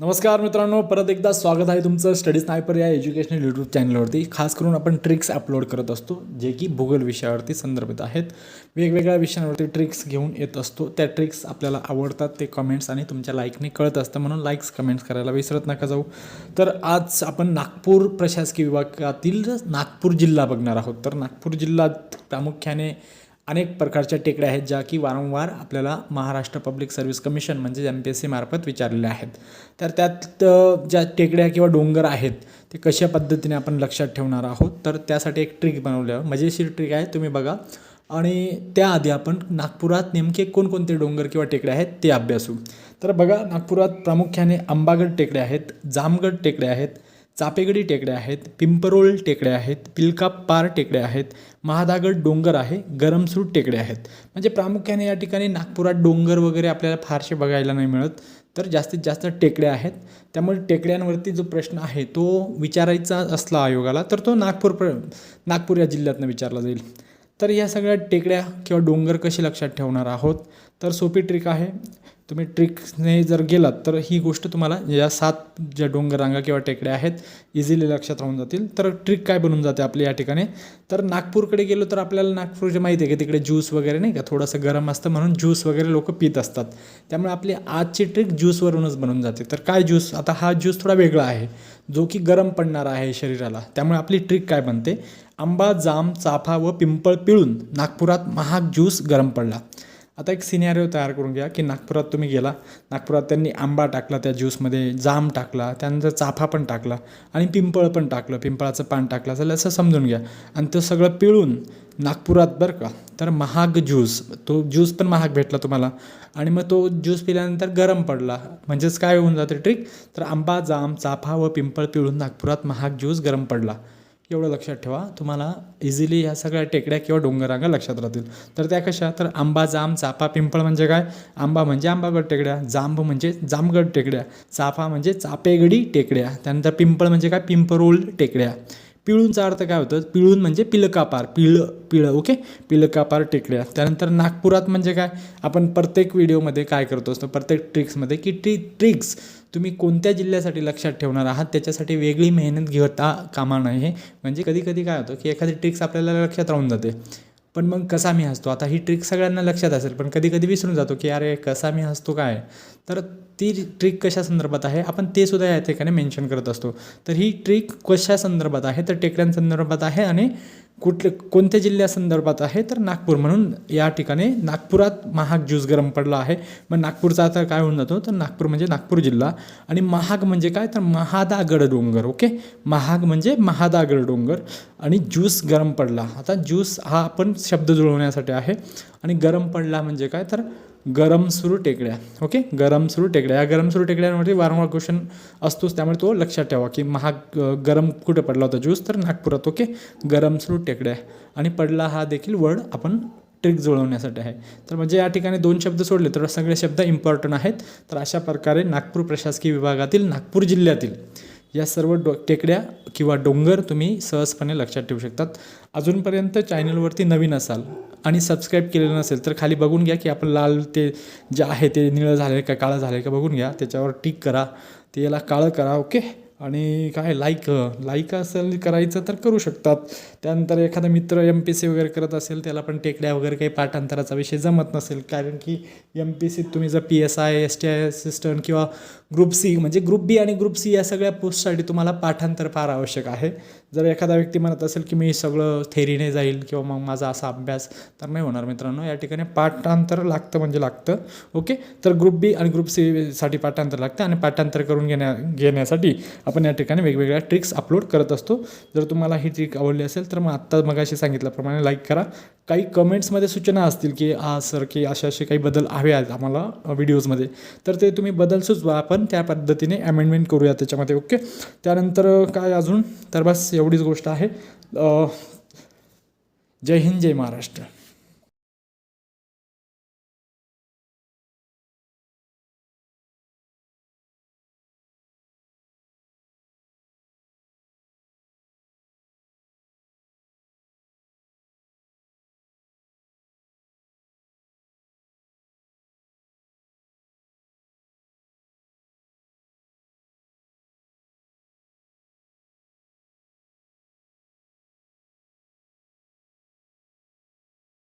नमस्कार मित्रांनो परत एकदा स्वागत आहे तुमचं स्टडी स्नायपर या एज्युकेशनल यूट्यूब चॅनलवरती खास करून आपण ट्रिक्स अपलोड करत असतो जे की भूगोल विषयावरती संदर्भित आहेत. वेगवेगळ्या विषयांवरती ट्रिक्स घेऊन येत असतो. त्या ट्रिक्स आपल्याला आवडतात ते कमेंट्स आणि तुमच्या लाईकने कळत असतं. म्हणून लाईक्स कमेंट्स करायला विसरत नका जाऊ. तर आज आपण नागपूर प्रशासकीय विभागातील नागपूर जिल्हा बघणार आहोत. तर नागपूर जिल्ह्यात प्रामुख्याने अनेक प्रकारच्या टेकड्या आहेत ज्या की वारंवार आपल्याला महाराष्ट्र पब्लिक सर्व्हिस कमिशन म्हणजे एम पी एस सीमार्फत विचारलेल्या आहेत. तर त्यात ज्या टेकड्या किंवा डोंगर आहेत ते कशा पद्धतीने आपण लक्षात ठेवणार आहोत? तर त्यासाठी एक ट्रिक बनवली. मजेशीर ट्रिक आहे तुम्ही बघा. आणि त्याआधी आपण नागपुरात नेमके कोणकोणते डोंगर किंवा टेकड्या आहेत ते अभ्यासू. तर बघा नागपुरात प्रामुख्याने आंबागड टेकड्या आहेत जामगड टेकड्या आहेत चापेगडी टेकड्या आहेत पिंपरोळ टेकड्या आहेत पिलकापार टेकड्या आहेत महादागड डोंगर आहे गरमसूट टेकड्या आहेत. म्हणजे प्रामुख्याने या ठिकाणी नागपुरात डोंगर वगैरे आपल्याला फारसे बघायला नाही मिळत. तर जास्तीत जास्त टेकड्या आहेत. त्यामुळे टेकड्यांवरती जो प्रश्न आहे तो विचारायचा असला आयोगाला तर तो नागपूर प्र नागपूर या जिल्ह्यातनं विचारला जाईल. तर या सगळ्या टेकड्या किंवा डोंगर कसे लक्षात ठेवणार आहोत? तर सोपी ट्रिक आहे. तुम्ही ट्रिक्सने जर गेलात तर ही गोष्ट तुम्हाला या सात ज्या डोंगर रांगा किंवा टेकड्या आहेत इझिली लक्षात राहून जातील. तर ट्रिक काय बनून जाते आपल्या या ठिकाणी? तर नागपूरकडे गेलो तर आपल्याला नागपूरचे माहिती आहे की तिकडे ज्यूस वगैरे नाही का थोडंसं गरम असतं म्हणून ज्यूस वगैरे लोक पित असतात. त्यामुळे आपली आजची ट्रिक ज्यूसवरूनच बनून जाते. तर काय ज्यूस? आता हा ज्यूस थोडा वेगळा आहे जो की गरम पडणारा आहे शरीराला. त्यामुळे आपली ट्रिक काय बनते? आंबा जाम चाफा व पिंपळ पिळून नागपुरात महाग ज्यूस गरम पडला. आता एक सिनेरिओ तयार करून घ्या की नागपुरात तुम्ही गेला. नागपुरात त्यांनी आंबा टाकला त्या ज्यूसमध्ये जाम टाकला त्यानंतर चाफा पण टाकला आणि पिंपळ पण टाकलं पिंपळाचं पान टाकलं. असेल असं समजून घ्या. आणि ते सगळं पिळून नागपुरात बरं का तर महाग ज्यूस तो ज्यूस पण महाग भेटला तुम्हाला. आणि मग तो ज्यूस पिल्यानंतर गरम पडला. म्हणजेच काय होऊन जाते ट्रिक तर आंबा जाम चाफा व पिंपळ पिळून नागपुरात महाग ज्यूस गरम पडला. एवढं लक्षात ठेवा. तुम्हाला इझिली ह्या सगळ्या टेकड्या किंवा डोंगरांगा लक्षात राहतील. तर त्या कशा? तर आंबा जाम चाफा पिंपळ म्हणजे काय? आंबा म्हणजे आंबागड टेकड्या जांब म्हणजे जामगड टेकड्या चाफा म्हणजे चापेगडी टेकड्या त्यानंतर पिंपळ म्हणजे काय? पिंपरोल टेकड्या. पिळूनचा अर्थ काय होतं? पिळून म्हणजे पिलकापार पिळ पिळं ओके पिलकापार टेकड्या. त्यानंतर नागपुरात म्हणजे काय? आपण प्रत्येक व्हिडिओमध्ये काय करत असतो? प्रत्येक ट्रिक्समध्ये की ट्री ट्रिक्स तुम्ही कोणत्या जिल्ह्यासाठी लक्षात ठेवणार आहात? त्याच्यासाठी वेगळी मेहनत घेता कामा नये. म्हणजे कधी कधी काय होतं की एखादी ट्रिक्स आपल्याला लक्षात राहून जाते. पण मग कसा मी हसतो? आता ही ट्रिक सगळ्यांना लक्षात असेल पण कधी कधी विसरून जातो की अरे कसा मी हसतो काय? तर ती ट्रिक कशा संदर्भात आहे? आपण ते सुद्धा या ठिकाणी मेन्शन करत असतो. तर ही ट्रिक कशा संदर्भात आहे? तर टेकड्यांसंदर्भात आहे आणि कुठले कोणत्या जिल्ह्यासंदर्भात आहे? तर नागपूर. म्हणून या ठिकाणी नागपुरात महाग ज्यूस गरम पडला आहे. मग नागपूरचा आता काय होऊन जातो? तर नागपूर म्हणजे नागपूर जिल्हा. आणि महाग म्हणजे काय? तर महादागड डोंगर ओके? महाग म्हणजे महादागड डोंगर. आणि ज्यूस गरम पडला. आता ज्यूस हा आपण शब्द जुळवण्यासाठी आहे. आणि गरम पडला म्हणजे काय? तर गरम सुरू टेकड्या ओके गरम सुरू टेकड्या. या गरम सुरू टेकड्यांवरती वारंवार क्वेश्चन असतोच. त्यामुळे तो लक्षात ठेवा की महाग गरम कुठे पडला होता? ज्यूस तर नागपुरात ओके गरम सुरू टेकड्या. आणि पडला हा देखील वर्ड आपण ट्रिक जुळवण्यासाठी आहे. तर म्हणजे या ठिकाणी दोन शब्द सोडले तर सगळे शब्द इम्पॉर्टंट आहेत. तर अशा प्रकारे नागपूर प्रशासकीय विभागातील नागपूर जिल्ह्यातील या सर्व डो टेकड्या किंवा डोंगर तुम्ही सहजपणे लक्षात ठेवू शकतात. अजूनपर्यंत चॅनलवरती नवीन असाल आणि सबस्क्राईब केलेलं नसेल तर खाली बघून घ्या की आपण लाल ते जे आहे ते निळं झालं का काळं झालं का बघून घ्या. त्याच्यावर टिक करा. ते याला काळं करा ओके? आणि काय लाईक लाईक असेल करायचं तर करू शकतात. त्यानंतर एखादा मित्र एम पी सी वगैरे करत असेल त्याला पण टेकड्या वगैरे काही पाठांतराचा विषय जमत नसेल. कारण की एम पी सीत तुम्ही जर P S I S T I assistant किंवा ग्रुप सी म्हणजे ग्रुप बी आणि ग्रुप सी या सगळ्या पोस्टसाठी तुम्हाला पाठांतर फार आवश्यक आहे. जर एखादा व्यक्ती म्हणत असेल की मी सगळं थेरीने जाईल किंवा मग माझा असा अभ्यास तर नाही होणार मित्रांनो. या ठिकाणी पाठांतर लागतं म्हणजे लागतं. ओके तर ग्रुप बी आणि ग्रुप सीसाठी पाठांतर लागतं आणि पाठांतर करून घेण्या घेण्यासाठी आपण या ठिकाणी वेगवेगळ्या ट्रिक्स अपलोड करत असतो. जर तुम्हाला ही ट्रिक आवडली असेल तर मग आत्ता मगाशी सांगितल्याप्रमाणे लाईक करा. काही कमेंट्समध्ये सूचना असतील की हा सर की असे असे काही बदल हवे आहेत आम्हाला व्हिडिओजमध्ये तर ते तुम्ही बदल सुचवा आपण त्या पद्धतीने अमेंडमेंट करूया त्याच्यामध्ये ओके त्यानंतर काय अजून? तर बस एवढीच गोष्ट आहे. जय हिंद जय महाराष्ट्र.